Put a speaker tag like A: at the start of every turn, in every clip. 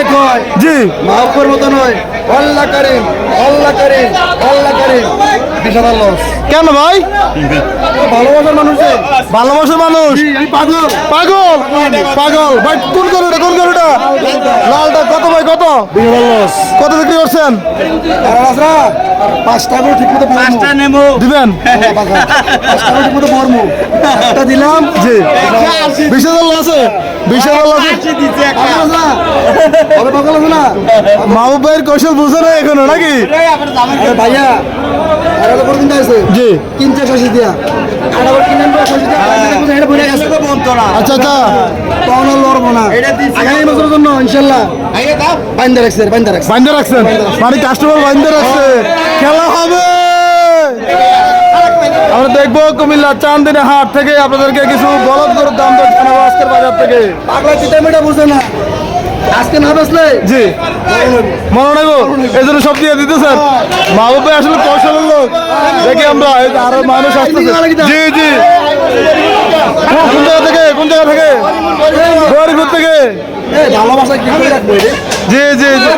A: অনেক হয়
B: জি।
A: মাহফুর মতো নয়। করিম করিম করিম। লস
B: কেন ভাই?
A: ভালোবাসার মানুষে
B: ভালোবাসার মানুষ?
A: পাগল।
B: পাগল? পাগল। ভাই কোন গরুটা কোন গরুটা? কত? কত বিক্রি করছেন?
A: আর পাঁচটা করে ঠিক মতো
B: দিবেন?
A: ঠিক মতো বর্মু একটা দিলাম।
B: জি। বিশ হাজার আছে। বিশ হাজার মাহবুব ভাইয়ের কৌশল বুঝে না এখনও নাকি?
A: ভাইয়া কিনতে শশী দিয়া। আর কিনে আনব শশী দিয়া।
B: আচ্ছা আচ্ছা।
A: তখন লড়বো না। আগামী বছরের জন্য ইনশাল্লাহ। বাইন্দা রাখছে বাইন্দা রাখছে।
B: বাইন্দে রাখছেন? মানে কাস্টমার বাইন্দে রাখছে। খেলা হবে! আমরা দেখব কুমিল্লা চান্দিনী হাট থেকে আপনাদেরকে কিছু বলদ গরুর দাম দর জানাব আজকের বাজার থেকে।
A: পাগলা চিতা মেটা বুঝে না। আজকে না বেসলে
B: জি। মনে নেব এই জন্য সব দিয়ে দিতেছেন। মাহবুব ভাই আসলে কৌশলের লোক দেখি আমরা আরও মানুষ জি জি। কোন জায়গা থেকে? কোন জায়গা থেকে? থেকে।
A: ভালোবাসা কি করে রাখব
B: জি জি জি।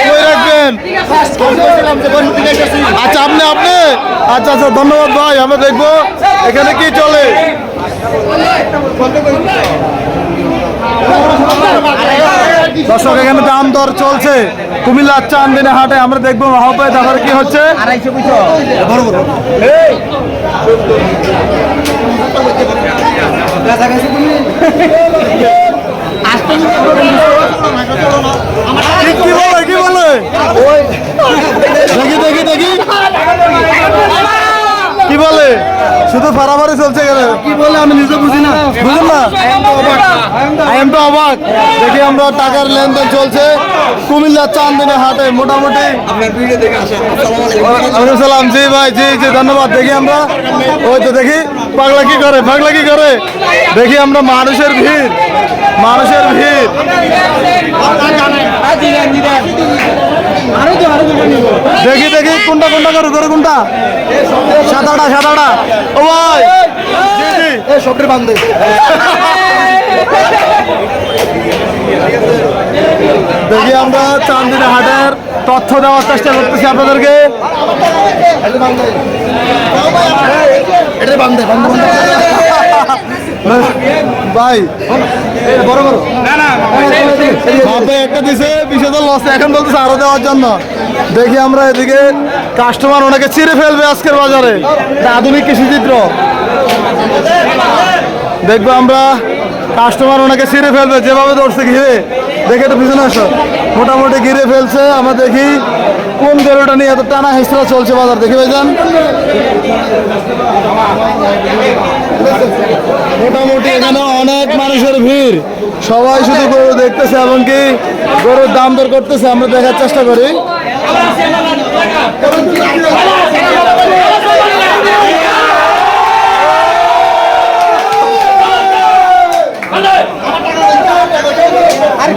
B: কই রাখবেন। আচ্ছা আপনি আপনি। আচ্ছা আচ্ছা ধন্যবাদ ভাই আমরা দেখব এখানে কি চলে। দর্শক এখানে দাম দর চলছে। কুমিল্লার চান্দিনে হাটে আমরা দেখব মহাপায় তারপরে কি হচ্ছে? কি বলে কি বলে দেখি দেখি দেখি কি বলে শুধু ফারাফারি চলছে এখানে
A: কি বলে আমি নিজে বুঝি না।
B: বুঝুন না? আই এম তো অবাক দেখি আমরা টাকার লেনদেন চলছে। কুমিল্লা চান্দিনী হাটে মোটামুটি। সালাম জি ভাই জি জি ধন্যবাদ। দেখি আমরা। ওই তো দেখি পাগলা কি করে পাগলা কি করে? দেখি আমরা মানুষের ভিড়। মানুষের ভিড়। দেখি দেখি কোনটা কোনটা করে করে কোনটা? সাদাটা সাদাটা। ও ভাই।
A: এই সবটি বান্ধে
B: দেখি আমরা চান্দিনী হাটের তথ্য দেওয়ার চেষ্টা করতেছি আপনাদেরকে।
A: এটা বান্ধে বান্ধে
B: ভাই।
A: বড় বড়
B: বাপে একটা দিছে বিশ হাজার লস এখন বলতেছে আরও দেওয়ার জন্য। দেখি আমরা এদিকে কাস্টমার ওনাকে চিরে ফেলবে আজকের বাজারে। আধুনিক কৃষি চিত্র। দেখব আমরা কাস্টমার ওনাকে ছিঁড়ে ফেলবে যেভাবে ধরছে ঘিরে। দেখে তো পিছনে আসো। মোটামুটি ঘিরে ফেলছে। আমরা দেখি কোন গেরোটা নিয়ে এত টানা হিসরা চলছে বাজার। দেখি ভাইজান। মোটামুটি এখানে অনেক মানুষের ভিড়। সবাই শুধু গরু দেখতেছে এমনকি গরুর দাম দর করতেছে। আমরা দেখার চেষ্টা করি।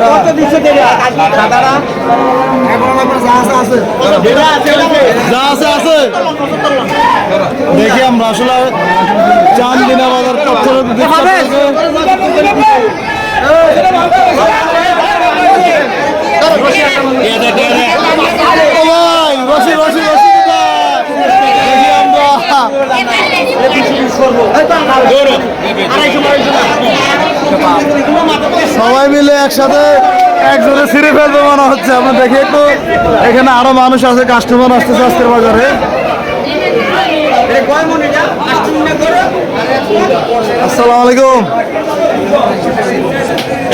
C: কত দিচ্ছে দাদারা?
A: এখন আমার যা আছে আছে।
B: যা আছে আছে দেখি আমরা আসলে বাজার তথ্য ও ভাই রশি রশি রশি দেখি আমরা। সবাই মিলে একসাথে একজনে ছিঁড়ে ফেলবে মনে হচ্ছে। আমরা দেখি একটু এখানে আরও মানুষ আছে কাস্টমার আসতেছে আজকের বাজারে। আসসালামু আলাইকুম।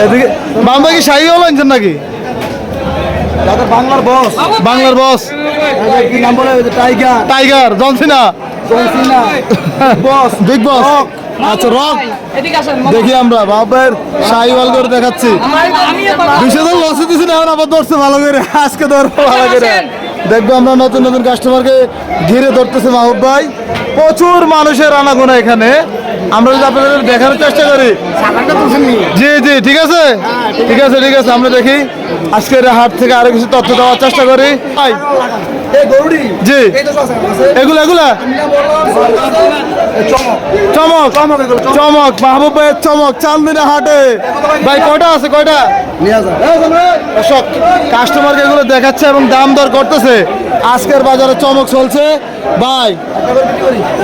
B: এদিকে বাম্বা কি শাহি হল আনছেন নাকি?
A: বাংলার বস
B: বাংলার বস
A: কি নাম বলে? Tiger
B: tiger John Cena boss big boss আচ্ছা রক দেখি আমরা বাপের শাহিওয়াল করে দেখাচ্ছি। বিশেষ লসে দিছি না আবার ধরছে ভালো করে। আজকে ধরবো ভালো করে। দেখব আমরা নতুন নতুন কাস্টমারকে ঘিরে ধরতেছে মাহবুব ভাই। প্রচুর মানুষের আনাগোনা এখানে। আমরা যদি আপনাদের দেখানোর চেষ্টা করি। জি জি ঠিক আছে? ঠিক আছে। ঠিক আছে আমরা দেখি। আজকের হাট থেকে আরও কিছু তথ্য দেওয়ার চেষ্টা করি। জি। এগুলো এগুলা? চমক।
A: চমক?
B: মাহবুব ভাইয়ের চান্দিনা হাটে। ভাই কয়টা আছে কয়টা। দর্শক কাস্টমারকে এগুলো দেখাচ্ছে এবং দাম দর করতেছে। আজকের বাজারে চমক চলছে। ভাই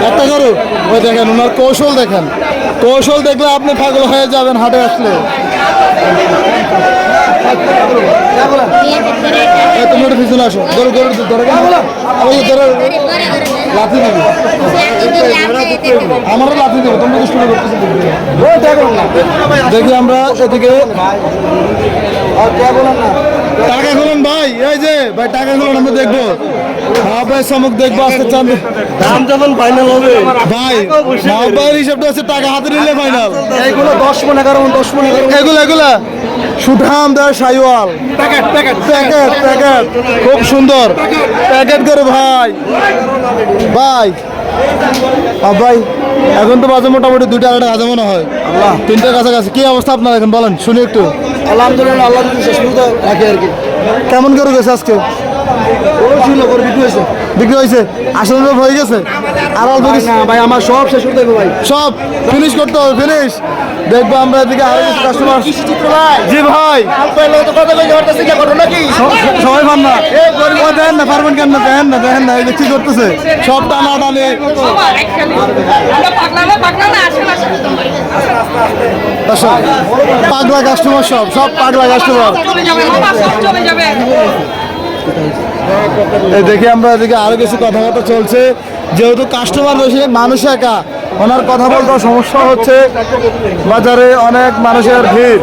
A: একটা করে
B: ওই দেখেন ওনার কৌশল দেখেন। কৌশল দেখলে আপনি পাগল হয়ে যাবেন হাটে আসলে। তুমি পিছনে আসো ধরো ধরে কেন ওই ধরে আমারও তোমরা। দেখি আমরা এদিকে। টাকা খুলুন ভাই এই যে ভাই টাকা খুলুন আমরা দেখব। হ্যাঁ ভাই চমক দেখব আজকে চাঁদ।
A: দাম যখন ফাইনাল হবে।
B: ভাই ভাইয়ের হিসাবটা হচ্ছে টাকা হাতে নিলে ফাইনাল
A: এইগুলো দশ মনে এগারো দশ মনে এগারো মণ।
B: এগুলা এগুলা। সুঠাম দেয় Sahiwal.
A: Packet packet.
B: Packet packet. খুব সুন্দর। প্যাকেট করে ভাই। ভাই। আ ভাই এখন তো বাজে মোটামুটি দুইটা আড়াইটা হাজার মনে হয়। তিনটার কাছাকাছি। কি অবস্থা আপনার এখন? বলেন শুনি একটু।
A: আলহামদুলিল্লাহ আল্লাহ শেষ রাখে আর কি।
B: কেমন করে গেছে আজকে?
A: বিক্রি হয়েছে।
B: আসলে হয়ে গেছে। আর অল্প
A: ভাই
B: কিছু
A: ভাই আমার সব শেষ করতে হবে ভাই।
B: সব ফিনিশ করতে হবে ফিনিশ দেখব আমরা এদিকে আরও কিছু কাস্টমার জি ভাই। সবাই পান না ও না পারবেন কেন না দেখেন না দেখেন না এই কি করতেছে? সব টানা সব পাগলা কাস্টমার সব সব পাগলা কাস্টমার দেখি আমরা এদিকে আরও কিছু কথাবার্তা চলছে। যেহেতু কাস্টমার রয়েছে, মানুষ একা, ওনার কথা বলতে সমস্যা হচ্ছে। বাজারে অনেক মানুষের ভিড়।